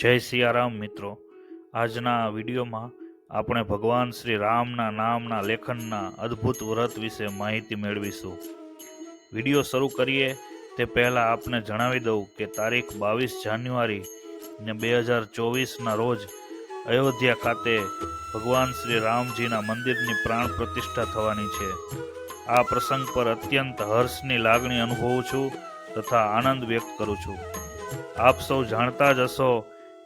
જય સિયારામ મિત્રો. આજના વિડીયોમાં આપણે ભગવાન શ્રી રામના નામના લેખનના અદ્ભુત વ્રત વિશે માહિતી મેળવીશું. વીડિયો શરૂ કરીએ, તે પહેલાં આપને જણાવી દઉં કે તારીખ બાવીસ જાન્યુઆરી ને બે હજાર ચોવીસના રોજ અયોધ્યા ખાતે ભગવાન શ્રી રામજીના મંદિરની પ્રાણ પ્રતિષ્ઠા થવાની છે. આ પ્રસંગ પર અત્યંત હર્ષની લાગણી અનુભવું છું તથા આનંદ વ્યક્ત કરું છું. આપ સૌ જાણતા જ હશો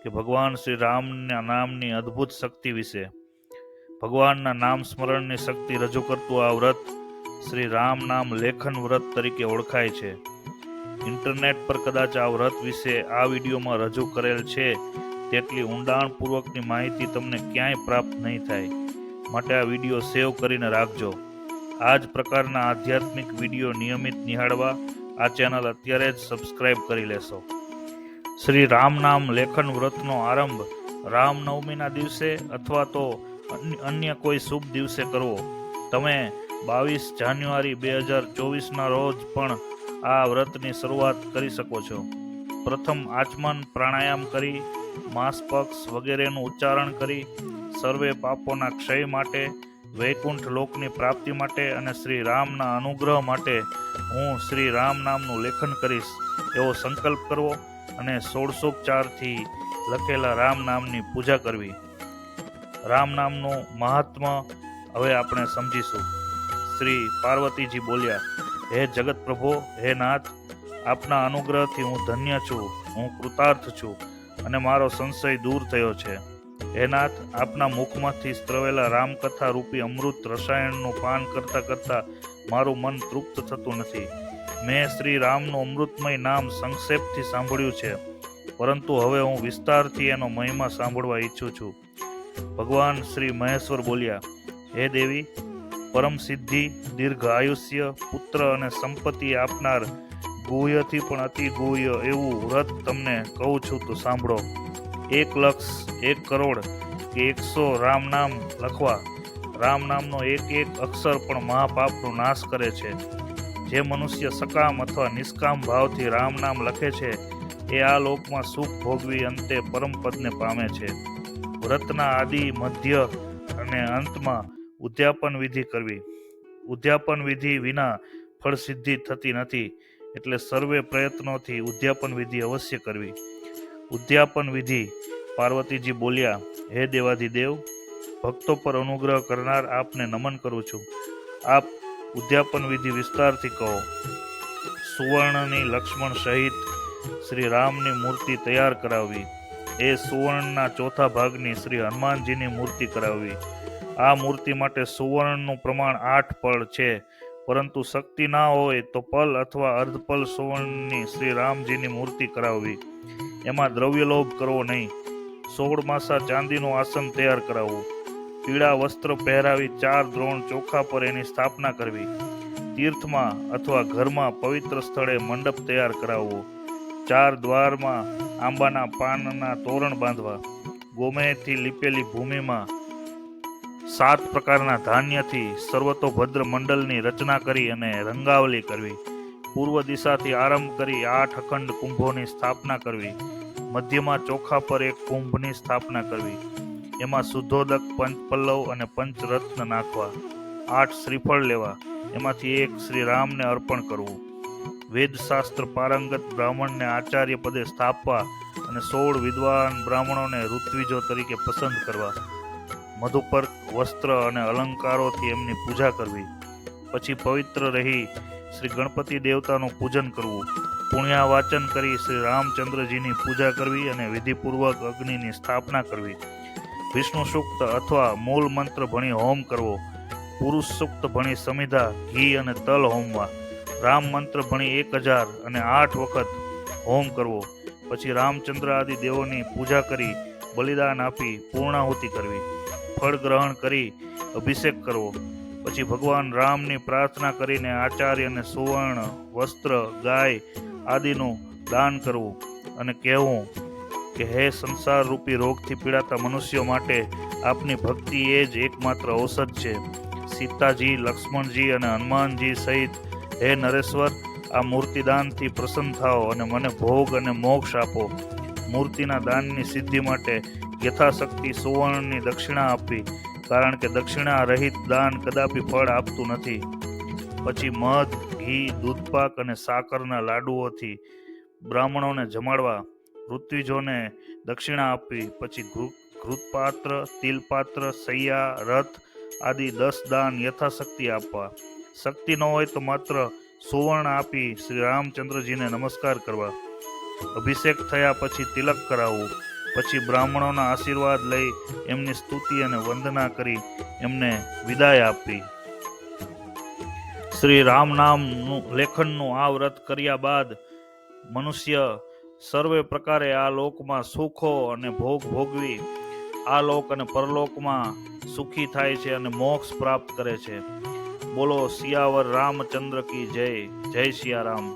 કે ભગવાન શ્રી રામના નામની અદ્ભુત શક્તિ વિશે. ભગવાનના નામ સ્મરણની શક્તિ રજૂ કરતું આ વ્રત શ્રી રામ નામ લેખન વ્રત તરીકે ઓળખાય છે. ઇન્ટરનેટ પર કદાચ આ વ્રત વિશે આ વિડીયોમાં રજૂ કરેલ છે, તેટલી ઊંડાણપૂર્વકની માહિતી તમને ક્યાંય પ્રાપ્ત નહીં થાય. માટે આ વીડિયો સેવ કરીને રાખજો. આ જ પ્રકારના આધ્યાત્મિક વીડિયો નિયમિત નિહાળવા આ ચેનલ અત્યારે જ સબસ્ક્રાઇબ કરી લેશો. શ્રી રામ નામ લેખન વ્રતનો આરંભ રામનવમીના દિવસે અથવા તો અન્ય કોઈ શુભ દિવસે કરવો. તમે બાવીસ જાન્યુઆરી બે હજાર ચોવીસના રોજ પણ આ વ્રતની શરૂઆત કરી શકો છો. પ્રથમ આચમન પ્રાણાયામ કરી માંસપક્ષ વગેરેનું ઉચ્ચારણ કરી, સર્વે પાપોના ક્ષય માટે, વૈકુંઠ લોકની પ્રાપ્તિ માટે અને શ્રી રામના અનુગ્રહ માટે હું શ્રી રામ નામનું લેખન કરીશ એવો સંકલ્પ કરવો. અને સોળસોપચારથી લખેલા રામ નામની પૂજા કરવી. રામ નામનું મહાત્મ્ય હવે આપણે સમજીશું. શ્રી પાર્વતીજી બોલ્યા, હે જગત પ્રભો, હે નાથ, આપના અનુગ્રહથી હું ધન્ય છું, હું કૃતાર્થ છું અને મારો સંશય દૂર થયો છે. હે નાથ, આપના મુખમાંથી સ્ત્રવેલા રામકથા રૂપી અમૃત રસાયણનું પાન કરતા કરતા મારું મન તૃપ્ત થતું નથી. મેં શ્રી રામનું અમૃતમય નામ સંક્ષેપથી સાંભળ્યું છે. પરંતુ હવે હું વિસ્તારથી એનો મહિમા સાંભળવા ઈચ્છું છું. ભગવાન શ્રી મહેશ્વર બોલ્યા, હે દેવી, પરમ સિદ્ધિ, દીર્ઘ આયુષ્ય, પુત્ર અને સંપત્તિ આપનાર ગુહ્યથી પણ અતિ ગુહ્ય એવું વ્રત તમને કહું છું તો સાંભળો. એક લક્ષ, એક કરોડ કે એકસો રામ નામ લખવા. રામ નામનો એક એક અક્ષર પણ મહાપાપનો નાશ કરે છે. જે મનુષ્ય સકામ અથવા નિષ્કામ ભાવથી રામ નામ લખે છે, એ આ લોકમાં સુખ ભોગવી અંતે પરમપદને પામે છે. વ્રતના આદિ, મધ્ય અને અંતમાં ઉદ્યાપન વિધિ કરવી. ઉદ્યાપન વિધિ વિના ફળ સિદ્ધિ થતી નથી, એટલે સર્વે પ્રયત્નોથી ઉદ્યાપન વિધિ અવશ્ય કરવી. ઉદ્યાપન વિધિ, પાર્વતીજી બોલ્યા, હે દેવાધિદેવ, ભક્તો પર અનુગ્રહ કરનાર આપને નમન કરું છું. આપ ઉદ્યાપન વિધિ વિસ્તારથી કહો. સુવર્ણની લક્ષ્મણ સહિત શ્રી રામની મૂર્તિ તૈયાર કરાવવી એ સુવર્ણના ચોથા ભાગની શ્રી હનુમાનજીની મૂર્તિ કરાવવી આ મૂર્તિ માટે સુવર્ણનું પ્રમાણ આઠ પળ છે. પરંતુ શક્તિ ના હોય તો પલ અથવા અર્ધપલ સુવર્ણની શ્રી રામજીની મૂર્તિ કરાવવી. એમાં દ્રવ્યલોભ કરવો નહીં. સોળ માસા ચાંદીનું આસન તૈયાર કરાવવું. પીળા વસ્ત્ર પહેરાવી ચાર દ્રોણ ચોખા પર એની સ્થાપના કરવી. તીર્થમાં અથવા ઘરમાં પવિત્ર સ્થળે મંડપ તૈયાર કરાવવો. ચાર દ્વારમાં આંબાના પાનના તોરણ બાંધવા. ગોમેથી લીપેલી ભૂમિમાં સાત પ્રકારના ધાન્યથી સર્વતોભદ્ર મંડળની રચના કરી અને રંગાવલી કરવી. પૂર્વ દિશાથી આરંભ કરી આઠ અખંડ કુંભોની સ્થાપના કરવી. મધ્યમાં ચોખા પર એક કુંભની સ્થાપના કરવી. એમાં શુદ્ધોદક પંચપલ્લવ અને પંચરત્ન નાખવા. આઠ શ્રીફળ લેવા. એમાંથી એક શ્રી રામને અર્પણ કરવું. વેદશાસ્ત્ર પારંગત બ્રાહ્મણને આચાર્ય પદે સ્થાપવા અને સોળ વિદ્વાન બ્રાહ્મણોને ઋત્વિજો તરીકે પસંદ કરવા. મધુપર્ક, વસ્ત્ર અને અલંકારોથી એમની પૂજા કરવી. પછી પવિત્ર રહી શ્રી ગણપતિ દેવતાનું પૂજન કરવું. પુણ્યા વાચન કરી શ્રી રામચંદ્રજીની પૂજા કરવી અને વિધિપૂર્વક અગ્નિની સ્થાપના કરવી. વિષ્ણુ સૂક્ત અથવા મૂળ મંત્ર ભણી હોમ કરવો, પુરુષ સૂક્ત ભણી સમિધા, ઘી અને તલ હોમવા, રામ મંત્ર ભણી એક હજાર અને આઠ વખત હોમ કરવો, પછી રામચંદ્ર આદિ દેવોની પૂજા કરી, બલિદાન આપી, પૂર્ણાહુતિ કરવી, ફળ ગ્રહણ કરી, અભિષેક કરવો, પછી ભગવાન રામની પ્રાર્થના કરીને આચાર્યને સુવર્ણ, વસ્ત્ર, ગાય આદિનું દાન કરવું અને કહેવું કે હે સંસાર રૂપી રોગથી પીડાતા મનુષ્યો માટે આપની ભક્તિ એ જ એકમાત્ર ઔષધ છે. સીતાજી, લક્ષ્મણજી અને હનુમાનજી સહિત હે નરેશ્વર, આ મૂર્તિદાનથી પ્રસન્ન થાઓ અને મને ભોગ અને મોક્ષ આપો. મૂર્તિના દાનની સિદ્ધિ માટે યથાશક્તિ સુવર્ણની દક્ષિણા આપવી, કારણ કે દક્ષિણા રહિત દાન કદાપી ફળ આપતું નથી. પછી મધ, ઘી, દૂધપાક અને સાકરના લાડુઓથી બ્રાહ્મણોને જમાડવા ઋત્વિજોને દક્ષિણા આપવી, પછી ઘૃતપાત્ર, તિલપાત્ર, સૈયા, રથ આદિ દસ દાન યથાશક્તિ આપવા. શક્તિ ન હોય તો માત્ર સુવર્ણ આપી શ્રી રામચંદ્રજીને નમસ્કાર કરવા. અભિષેક થયા પછી તિલક કરાવવું, પછી બ્રાહ્મણોના આશીર્વાદ લઈ એમની સ્તુતિ અને વંદના કરી એમને વિદાય આપવી શ્રી રામ નામનું લેખનનું આ વ્રત કર્યા બાદ મનુષ્ય સર્વે પ્રકારે આ લોકમાં સુખો અને ભોગ ભોગવી, આ લોક અને પરલોકમાં સુખી થાય છે અને મોક્ષ પ્રાપ્ત કરે છે. બોલો સિયાવર રામચંદ્ર કી જય જય સિયારામ